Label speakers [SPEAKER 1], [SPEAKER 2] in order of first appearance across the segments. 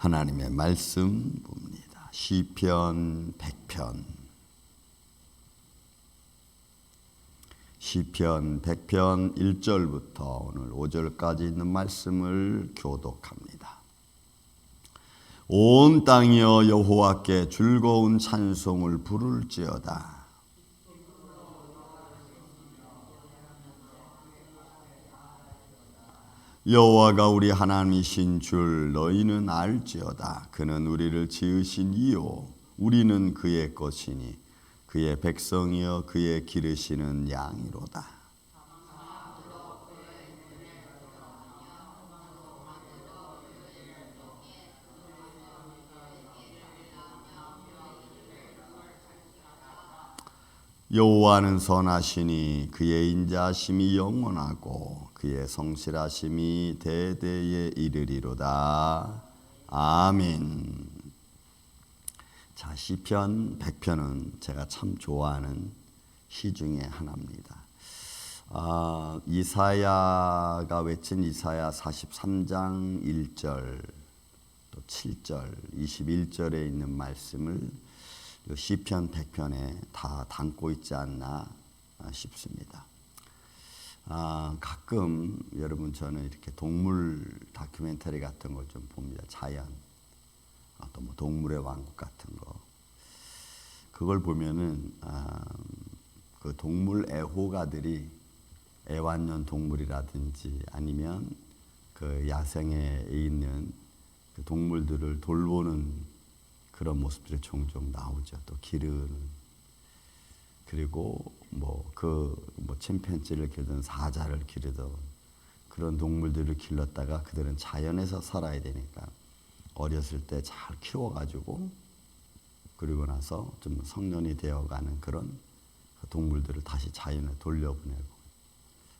[SPEAKER 1] 하나님의 말씀 봅니다. 시편 100편 시편 100편 1절부터 오늘 5절까지 있는 말씀을 교독합니다. 온 땅이여 여호와께 즐거운 찬송을 부를지어다. 여호와가 우리 하나님이신 줄 너희는 알지어다. 그는 우리를 지으신 이요 우리는 그의 것이니 그의 백성이여 그의 기르시는 양이로다. 여호와는 선하시니 그의 인자심이 영원하고 그의 성실하심이 대대에 이르리로다. 아멘. 자, 시편 100편은 제가 참 좋아하는 시 중에 하나입니다. 아, 이사야가 외친 이사야 43장 1절 또 7절 21절에 있는 말씀을 시편 100편에 다 담고 있지 않나 싶습니다. 아, 가끔 여러분 저는 이렇게 동물 다큐멘터리 같은 걸 좀 봅니다. 자연, 아, 또뭐 동물의 왕국 같은 거. 그걸 보면은 아, 그 동물 애호가들이 애완용 동물이라든지 아니면 그 야생에 있는 그 동물들을 돌보는 그런 모습들이 종종 나오죠. 또 기르는 그리고 뭐 그뭐 뭐 침팬지를 기르든 사자를 기르든 그런 동물들을 길렀다가 그들은 자연에서 살아야 되니까 어렸을 때 잘 키워가지고 그리고 나서 좀 성년이 되어가는 그런 동물들을 다시 자연에 돌려보내고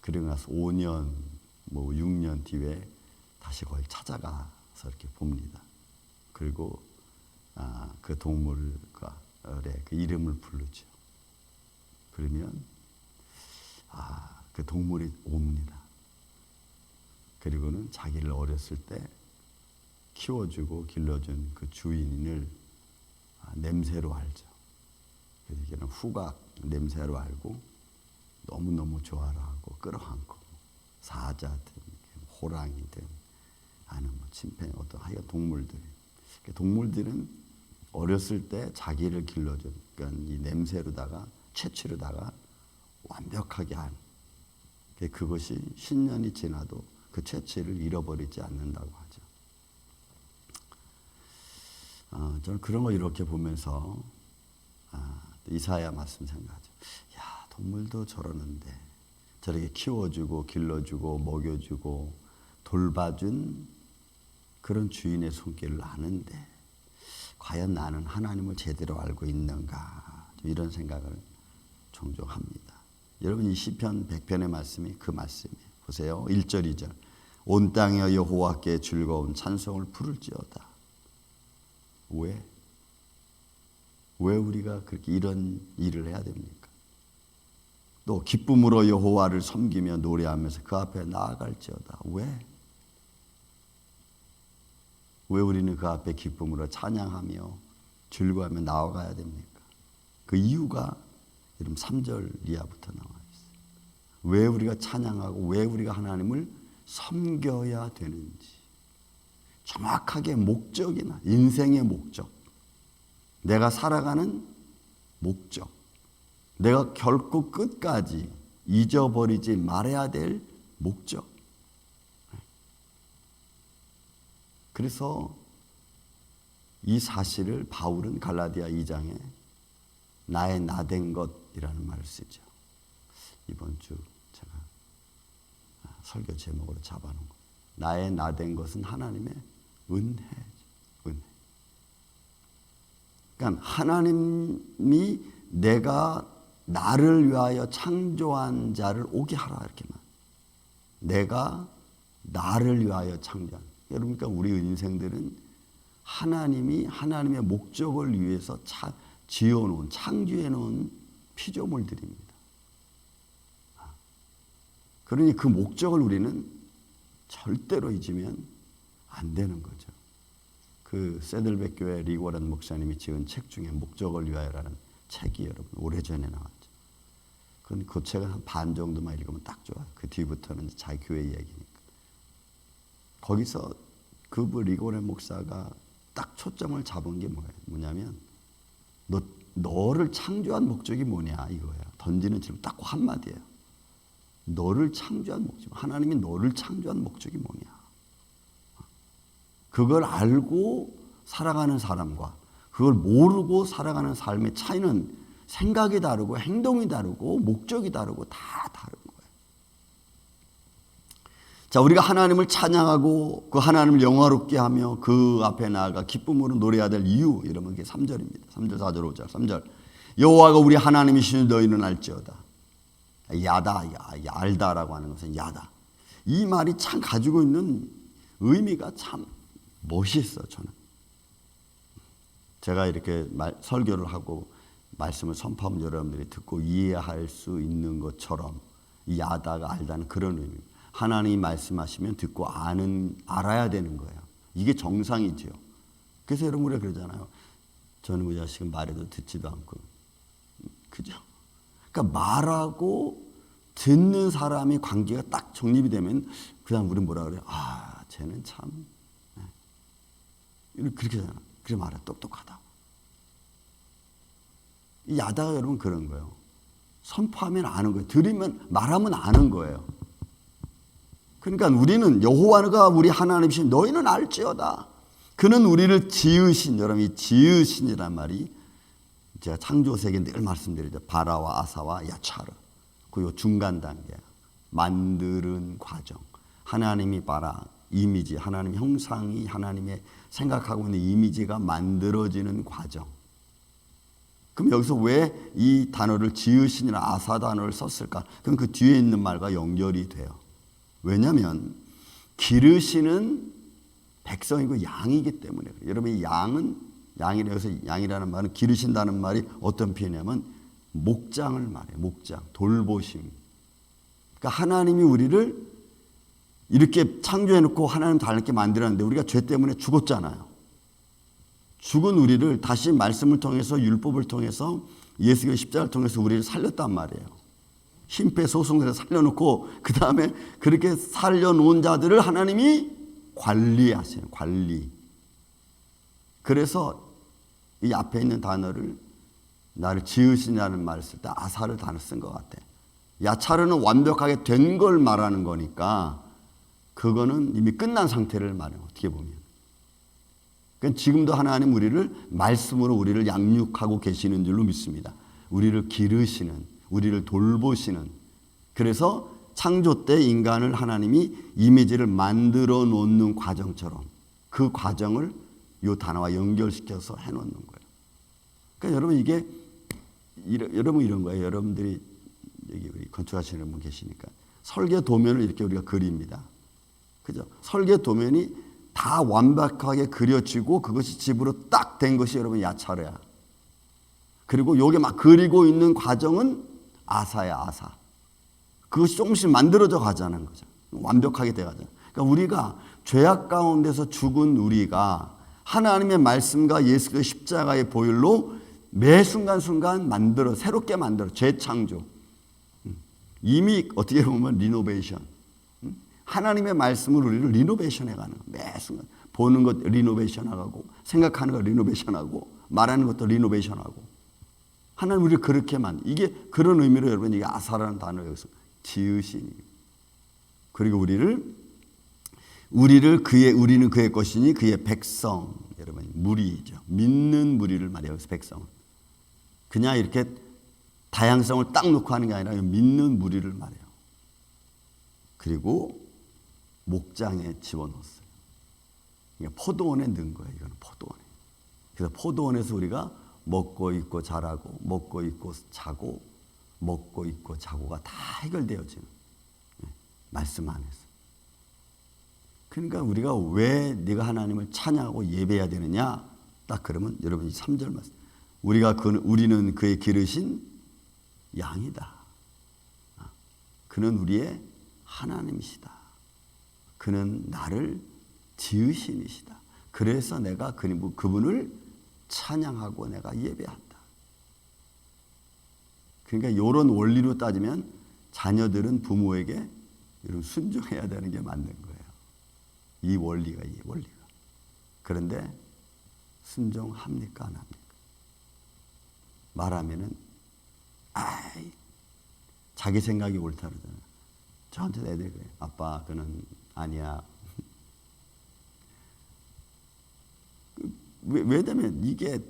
[SPEAKER 1] 그리고 나서 5년 뭐 6년 뒤에 다시 그걸 찾아가서 이렇게 봅니다. 그리고 아, 그 동물과 그 이름을 부르죠. 그러면 아, 그 동물이 옵니다. 그리고는 자기를 어렸을 때 키워주고 길러준 그 주인을 아, 냄새로 알죠. 그래서 후각 냄새로 알고 너무너무 좋아라 하고 끌어안고 사자든 호랑이든 아니면 뭐 침팬 어떤 하여 동물들 동물들은 어렸을 때 자기를 길러준 그러니까 이 냄새로다가 채취로다가 완벽하게 한 그것이 신년이 지나도 그 채취를 잃어버리지 않는다고 하죠. 아, 저는 그런 거 이렇게 보면서 아, 이사야 말씀 생각하죠. 야 동물도 저러는데 저렇게 키워주고 길러주고 먹여주고 돌봐준 그런 주인의 손길을 아는데 과연 나는 하나님을 제대로 알고 있는가 이런 생각을 종종 합니다. 여러분 이 시편 100편의 말씀이 그 말씀이에요. 보세요. 1절 2절. 온 땅에 여호와께 즐거운 찬송을 부를지어다. 왜? 왜 우리가 그렇게 이런 일을 해야 됩니까? 또 기쁨으로 여호와를 섬기며 노래하면서 그 앞에 나아갈지어다. 왜? 왜 우리는 그 앞에 기쁨으로 찬양하며 즐거워하며 나아가야 됩니까? 그 이유가 여러분 3절 이하부터 나와 있어요. 왜 우리가 찬양하고 왜 우리가 하나님을 섬겨야 되는지 정확하게 목적이나 인생의 목적 내가 살아가는 목적 내가 결코 끝까지 잊어버리지 말아야 될 목적 그래서 이 사실을 바울은 갈라디아 2장에 나의 나된 것이라는 말을 쓰죠. 이번 주 제가 설교 제목으로 잡아놓은 거. 나의 나된 것은 하나님의 은혜죠. 은혜. 그러니까 하나님이 내가 나를 위하여 창조한 자를 오게 하라 이렇게만. 내가 나를 위하여 창조한. 여러분, 그러니까 우리 인생들은 하나님이 하나님의 목적을 위해서 차, 지어놓은, 창조해놓은 피조물들입니다. 그러니 그 목적을 우리는 절대로 잊으면 안 되는 거죠. 그 세들백 교회 리고란 목사님이 지은 책 중에 목적을 위하여라는 책이 여러분 오래전에 나왔죠. 그건 그 책은 한 반 정도만 읽으면 딱 좋아요. 그 뒤부터는 자기 교회 이야기니까. 거기서 그 리고란 목사가 딱 초점을 잡은 게? 뭐냐면 너 너를 창조한 목적이 뭐냐 이거야. 던지는 질문 딱 한마디예요. 너를 창조한 목적. 하나님이 너를 창조한 목적이 뭐냐? 그걸 알고 살아가는 사람과 그걸 모르고 살아가는 삶의 차이는 생각이 다르고 행동이 다르고 목적이 다르고 다 거예요. 자, 우리가 하나님을 찬양하고 그 하나님을 영화롭게 하며 그 앞에 나아가 기쁨으로 노래해야 될 이유 이러면 그게 3절입니다. 3절, 4절, 5절, 3절. 여호와가 우리 하나님이시니 너희는 알지어다. 야다, 야, 알다라고 하는 것은 야다. 이 말이 참 가지고 있는 의미가 참 멋있어 저는. 제가 이렇게 말, 설교를 하고 말씀을 선포하면 여러분들이 듣고 이해할 수 있는 것처럼 야다가 알다는 그런 의미. 하나님이 말씀하시면 듣고 아는 알아야 되는 거예요. 이게 정상이지요. 그래서 여러분 우리가 그러잖아요. 저는 우리 자식은 말해도 듣지도 않고 그죠? 그러니까 말하고 듣는 사람이 관계가 딱 정립이 되면 그다음 우리는 뭐라 그래요? 아, 쟤는 참 네. 그렇게 하잖아. 그래 말해 똑똑하다. 이 야다가 여러분 그런 거예요. 선포하면 아는 거예요. 들으면 말하면 아는 거예요. 그러니까 우리는 여호와가 우리 하나님이신 너희는 알지어다. 그는 우리를 지으신 여러분 이 지으신이란 말이 제가 창조세계 늘 말씀드리죠. 바라와 아사와 야차르. 그 중간 단계. 만드는 과정. 하나님이 바라 이미지, 하나님 형상이 하나님의 생각하고 있는 이미지가 만들어지는 과정. 그럼 여기서 왜 이 단어를 지으신이나 아사 단어를 썼을까? 그럼 그 뒤에 있는 말과 연결이 돼요. 왜냐하면 기르시는 백성이고 양이기 때문에 여러분 이 양은 양이라 해서 양이라는 말은 기르신다는 말이 어떤 표현이냐면 목장을 말해 목장 돌보심. 그러니까 하나님이 우리를 이렇게 창조해 놓고 하나님 닮게 만들었는데 우리가 죄 때문에 죽었잖아요. 죽은 우리를 다시 말씀을 통해서 율법을 통해서 예수의 십자가를 통해서 우리를 살렸단 말이에요. 심폐소생술에 살려놓고 그 다음에 그렇게 살려놓은 자들을 하나님이 관리하세요. 관리. 그래서 이 앞에 있는 단어를 나를 지으시냐는 말을 쓸 때 아사를 단어 쓴 것 같아. 야차르는 완벽하게 된 걸 말하는 거니까 그거는 이미 끝난 상태를 말해요. 어떻게 보면. 그러니까 지금도 하나님 우리를 말씀으로 우리를 양육하고 계시는 줄로 믿습니다. 우리를 기르시는, 우리를 돌보시는. 그래서 창조 때 인간을 하나님이 이미지를 만들어 놓는 과정처럼 그 과정을 이 단어와 연결시켜서 해 놓는 거예요. 그러니까 여러분 이게 이러, 여러분 이런 거예요. 여러분들이 여기 우리 건축하시는 분 계시니까 설계 도면을 이렇게 우리가 그립니다. 그죠? 설계 도면이 다 완벽하게 그려지고 그것이 집으로 딱 된 것이 여러분 야차르야. 그리고 여기 막 그리고 있는 과정은 아사야 아사. 그것이 조금씩 만들어져 가자는 거죠. 완벽하게 돼가죠. 그러니까 우리가 죄악 가운데서 죽은 우리가 하나님의 말씀과 예수의 십자가의 보혈로 매 순간순간 만들어 새롭게 만들어 재창조. 이미 어떻게 보면 리노베이션. 하나님의 말씀을 우리를 리노베이션 해가는 매 순간 보는 것 리노베이션 하고 생각하는 것 리노베이션 하고 말하는 것도 리노베이션 하고 하나님 우리를 그렇게 만. 이게 그런 의미로 여러분 이게 아사라는 단어 여기서 지으시니. 그리고 우리를 우리를 그의 우리는 그의 것이니 그의 백성. 여러분 무리죠. 믿는 무리를 말해요. 여기서 백성. 그냥 이렇게 다양성을 딱 놓고 하는 게 아니라 믿는 무리를 말해요. 그리고 목장에 집어넣었어요. 그러니까 포도원에 넣은 거예요. 이거는 포도원에. 그래서 포도원에서 우리가 먹고 있고 자라고 먹고 있고 자고 먹고 있고 자고가 다 해결되어지는 네, 말씀 안에서. 그러니까 우리가 왜 네가 하나님을 찬양하고 예배해야 되느냐? 딱 그러면 여러분이 3절 말씀. 우리가 그 우리는 그의 기르신 양이다. 아, 그는 우리의 하나님이시다. 그는 나를 지으신이시다. 그래서 내가 그- 그분을 찬양하고 내가 예배한다. 그러니까 이런 원리로 따지면 자녀들은 부모에게 이런 순종해야 되는 게 맞는 거예요. 이 원리가 이 원리가. 그런데 순종합니까 안 합니까? 말하면은 아이 자기 생각이 옳다 그러잖아요. 저한테 애들이 그래. 아빠 그는 아니야. 왜, 왜냐면 이게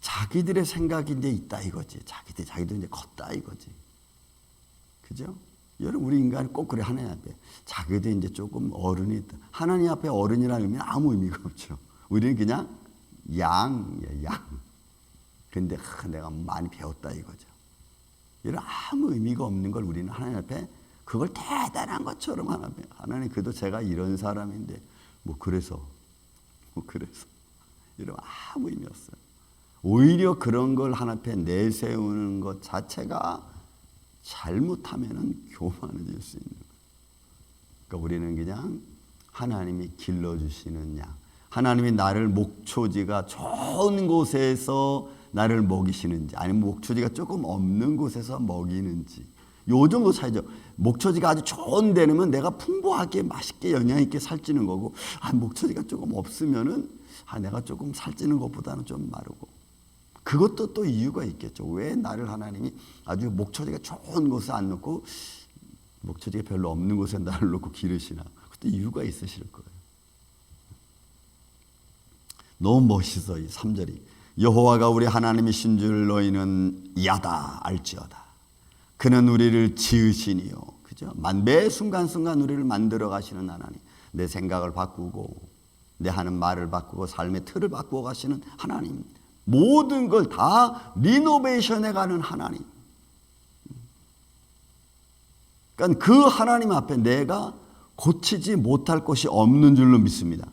[SPEAKER 1] 자기들의 이제 있다 이거지. 자기들 자기들 이제 컸다 이거지. 그죠? 여러분 우리 인간 꼭 그래 하나님 앞에 자기도 이제 조금 어른이. 하나님 앞에 어른이라는 의미는 아무 의미가 없죠. 우리는 그냥 양이야 양. 근데 하, 내가 많이 배웠다 이거죠. 이런 아무 의미가 없는 걸 우리는 하나님 앞에 그걸 대단한 것처럼 하나님 하나님 그래도 제가 이런 사람인데 뭐 그래서 뭐 그래서 이런 아무 의미 없어요. 오히려 그런 걸 하나님 앞에 내세우는 것 자체가 잘못하면은 교만해질 수 있는 거예요. 그러니까 우리는 그냥 하나님이 길러주시는 양, 하나님이 나를 목초지가 좋은 곳에서 나를 먹이시는지, 아니면 목초지가 조금 없는 곳에서 먹이는지, 요 정도 차이죠. 목초지가 아주 좋은 데는 내가 풍부하게 맛있게 영양 있게 살찌는 거고, 아 목초지가 조금 없으면은 아 내가 조금 살찌는 것보다는 좀 마르고. 그것도 또 이유가 있겠죠. 왜 나를 하나님이 아주 목초지가 좋은 곳에 안 놓고 목초지가 별로 없는 곳에 나를 놓고 기르시나. 그것도 이유가 있으실 거예요. 너무 멋있어 이 3절이. 여호와가 우리 하나님이신 줄 너희는 야다 알지어다. 그는 우리를 지으시니요. 그죠? 만- 매 순간순간 우리를 만들어 가시는 하나님. 내 생각을 바꾸고 내 하는 말을 바꾸고 삶의 틀을 바꾸어 가시는 하나님. 모든 걸 다 리노베이션해 가는 하나님. 그러니까 그 하나님 앞에 내가 고치지 못할 것이 없는 줄로 믿습니다.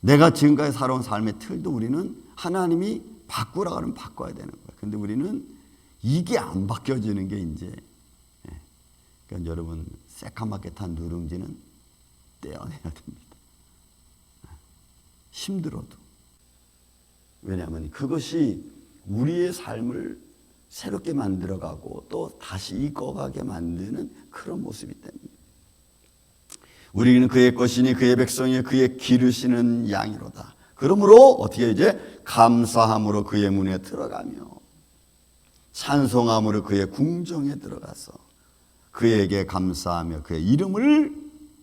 [SPEAKER 1] 내가 지금까지 살아온 삶의 틀도 우리는 하나님이 바꾸라 그러면 바꿔야 되는 거예요. 근데 우리는 이게 안 바뀌어지는 게 이제 예. 그러니까 여러분 새카맣게 탄 누룽지는 떼어내야 됩니다. 힘들어도 왜냐하면 그것이 우리의 삶을 새롭게 만들어가고 또 다시 이끌어가게 만드는 그런 모습이 때문에 우리는 그의 것이니 그의 백성이 그의 기르시는 양이로다. 그러므로 어떻게 이제 감사함으로 그의 문에 들어가며 찬송함으로 그의 궁정에 들어가서 그에게 감사하며 그의 이름을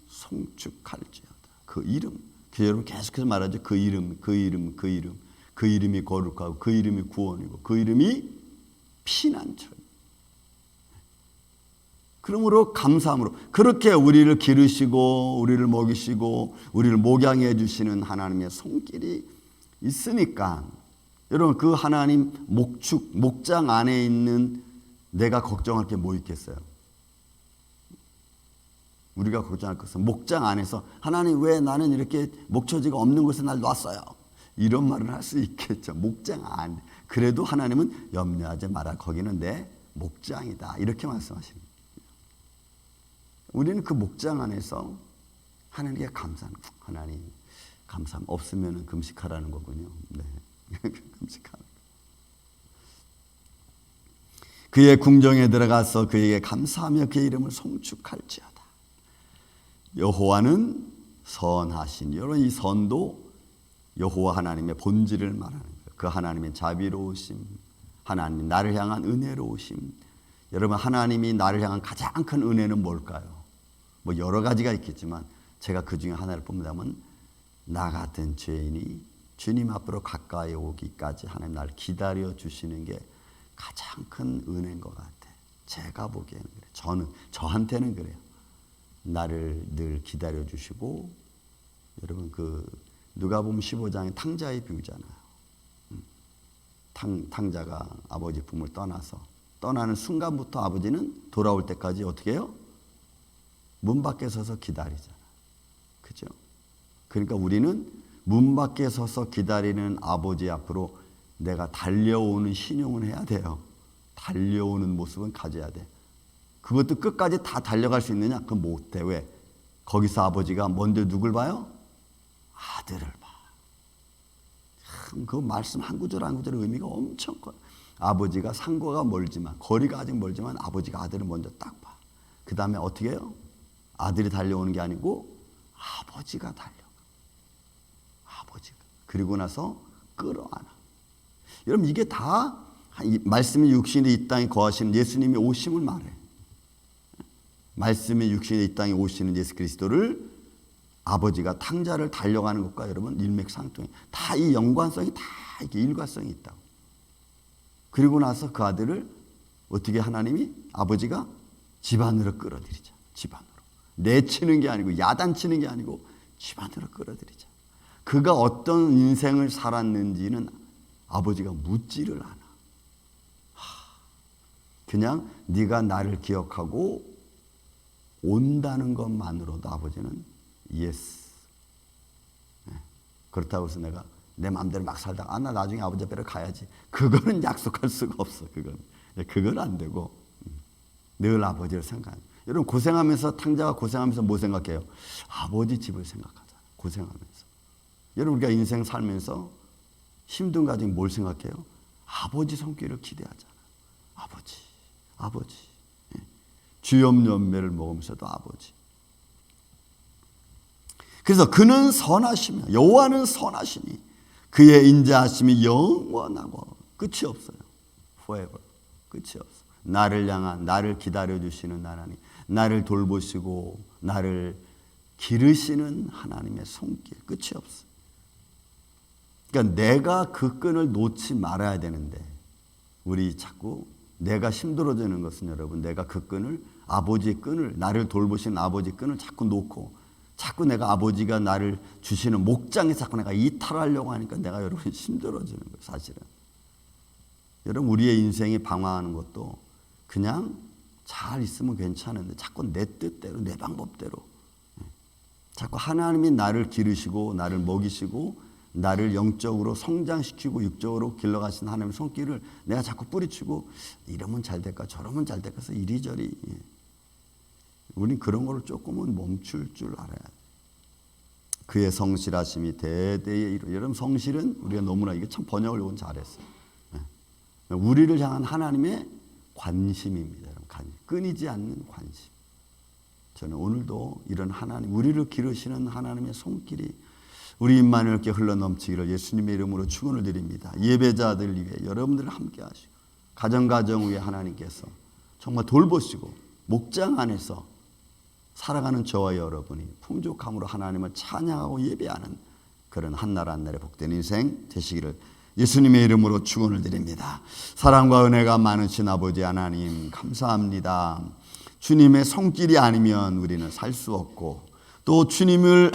[SPEAKER 1] 송축할지어다. 그 이름. 그 여러분 계속해서 말하죠. 그 이름, 그 이름, 그 이름. 그 이름이 거룩하고 그 이름이 구원이고 그 이름이 피난처. 그러므로 감사함으로 그렇게 우리를 기르시고 우리를 먹이시고 우리를 목양해 주시는 하나님의 손길이 있으니까 여러분 그 하나님 목축 목장 안에 있는 내가 걱정할 게 뭐 있겠어요? 우리가 걱정할 것은 목장 안에서 하나님 왜 나는 이렇게 목초지가 없는 곳에 날 놨어요? 이런 말을 할 수 있겠죠. 목장 안 그래도 하나님은 염려하지 마라. 거기는 내 목장이다. 이렇게 말씀하시는 거예요. 우리는 그 목장 안에서 하나님께 감사하는 거예요. 하나님 감사함 없으면 금식하라는 거군요. 네. 금식하는 그의 궁정에 들어가서 그에게 감사하며 그의 이름을 송축할지어다. 여호와는 선하신 여러분 이 선도 여호와 하나님의 본질을 말하는 거예요. 그 하나님의 자비로우심, 하나님 나를 향한 은혜로우심. 여러분 하나님이 나를 향한 가장 큰 은혜는 뭘까요? 뭐 여러 가지가 있겠지만 제가 그 중에 하나를 뽑는다면 나 같은 죄인이 주님 앞으로 가까이 오기까지 하나님 나를 기다려 주시는 게 가장 큰 은혜인 것 같아. 제가 보기에는 그래. 저는 저한테는 그래요. 나를 늘 기다려 주시고 여러분 그 누가복음 15장의 탕자의 비유잖아요. 음. 탕, 탕자가 아버지 품을 떠나서 떠나는 순간부터 아버지는 돌아올 때까지 어떻게 해요? 문 밖에 서서 기다리잖아. 그죠? 그러니까 우리는 문 밖에 서서 기다리는 아버지 앞으로 내가 달려오는 신용을 해야 돼요. 달려오는 모습은 가져야 돼. 그것도 끝까지 다 달려갈 수 있느냐? 그건 못해. 왜? 거기서 아버지가 먼저 누굴 봐요? 아들을 봐. 참 그 말씀 한 구절 한 구절의 의미가 엄청 커요. 아버지가 상고가 멀지만 거리가 아직 멀지만 아버지가 아들을 먼저 딱 봐. 그 다음에 어떻게 해요? 아들이 달려오는 게 아니고 아버지가 달려. 아버지가. 그리고 나서 끌어안아. 여러분 이게 다이 말씀이 육신이 이 땅에 거하시는 예수님이 오심을 말해. 말씀이 육신이 이 땅에 오시는 예수 그리스도를 아버지가 탕자를 달려가는 것과 여러분 일맥상통해. 다이 연관성이 다 이게 일관성이 있다고. 그리고 나서 그 아들을 어떻게 하나님이 아버지가 집안으로 끌어들이자. 집안으로. 내치는 게 아니고 야단치는 게 아니고 집안으로 끌어들이자. 그가 어떤 인생을 살았는지는 아버지가 묻지를 않아. 그냥 네가 나를 기억하고 온다는 것만으로도 아버지는 예스. 네. 그렇다고 해서 내가 내 마음대로 막 살다가 아, 나 나중에 아버지 앞에 가야지. 그거는 약속할 수가 없어. 그건. 그건 안 되고 음. 늘 아버지를 생각. 여러분 고생하면서 탕자가 고생하면서 뭐 생각해요? 아버지 집을 생각하잖아. 고생하면서. 여러분 우리가 인생 살면서 힘든 가정 뭘 생각해요? 아버지 손길을 기대하잖아. 아버지, 아버지. 예. 주염 연매를 먹으면서도 아버지. 그래서 그는 선하시며 여호와는 선하시니 그의 인자하심이 영원하고 끝이 없어요. forever. 끝이 없어. 나를 향한 나를 기다려 주시는 하나님, 나를 돌보시고 나를 기르시는 하나님의 손길 끝이 없어. 그러니까 내가 그 끈을 놓지 말아야 되는데 우리 자꾸 내가 힘들어지는 것은 여러분 내가 그 끈을 아버지의 끈을 나를 돌보시는 아버지 끈을 자꾸 놓고 자꾸 내가 아버지가 나를 주시는 목장에 자꾸 내가 이탈하려고 하니까 내가 여러분 힘들어지는 거예요 사실은 여러분 우리의 인생이 방황하는 것도 그냥 잘 있으면 괜찮은데 자꾸 내 뜻대로 내 방법대로 예. 자꾸 하나님이 나를 기르시고 나를 먹이시고 나를 영적으로 성장시키고 육적으로 길러가신 하나님의 손길을 내가 자꾸 뿌리치고 이러면 잘 될까 저러면 잘 될까 해서 이리저리 예. 우린 그런 거를 조금은 멈출 줄 알아야 돼. 그의 성실하심이 대대에 이루. 여러분 성실은 우리가 너무나 이게 참 번역을 요건 잘했어요. 예. 우리를 향한 하나님의 관심입니다. 여러분 관심. 끊이지 않는 관심. 저는 오늘도 이런 하나님, 우리를 기르시는 하나님의 손길이 우리 입만을 이렇게 흘러 넘치기를 예수님의 이름으로 축원을 드립니다. 예배자들 위해 여러분들 함께 하시고 가정 가정 위에 하나님께서 정말 돌보시고 목장 안에서 살아가는 저와 여러분이 풍족함으로 하나님을 찬양하고 예배하는 그런 한날 한날의 복된 인생 되시기를 예수님의 이름으로 축원을 드립니다. 사랑과 은혜가 많으신 아버지 하나님 감사합니다. 주님의 손길이 아니면 우리는 살 수 없고 또 주님을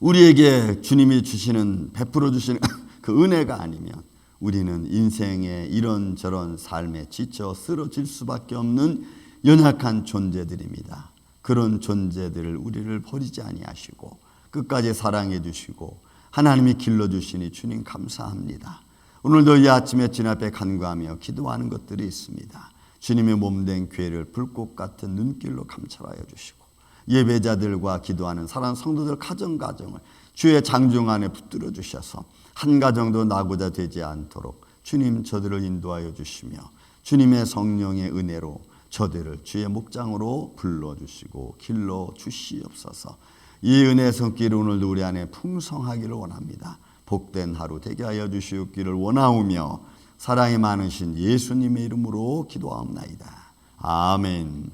[SPEAKER 1] 우리에게 주님이 주시는 베풀어 주시는 그 은혜가 아니면 우리는 인생의 이런저런 삶에 지쳐 쓰러질 수밖에 없는 연약한 존재들입니다. 그런 존재들을 우리를 버리지 아니하시고 끝까지 사랑해 주시고 하나님이 길러 주시니 주님 감사합니다. 오늘도 이 아침에 진 앞에 간구하며 기도하는 것들이 있습니다. 주님의 몸된 교회를 불꽃 같은 눈길로 감찰하여 주시고 예배자들과 기도하는 사랑 성도들 가정 가정을 주의 장중 안에 붙들어 주셔서 한 가정도 나고자 되지 않도록 주님 저들을 인도하여 주시며 주님의 성령의 은혜로 저들을 주의 목장으로 불러 주시고 길러 주시옵소서. 이 은혜 손길 오늘도 우리 안에 풍성하기를 원합니다. 복된 하루 되게 하여 주시옵기를 원하오며 사랑이 많으신 예수님의 이름으로 기도하옵나이다. 아멘.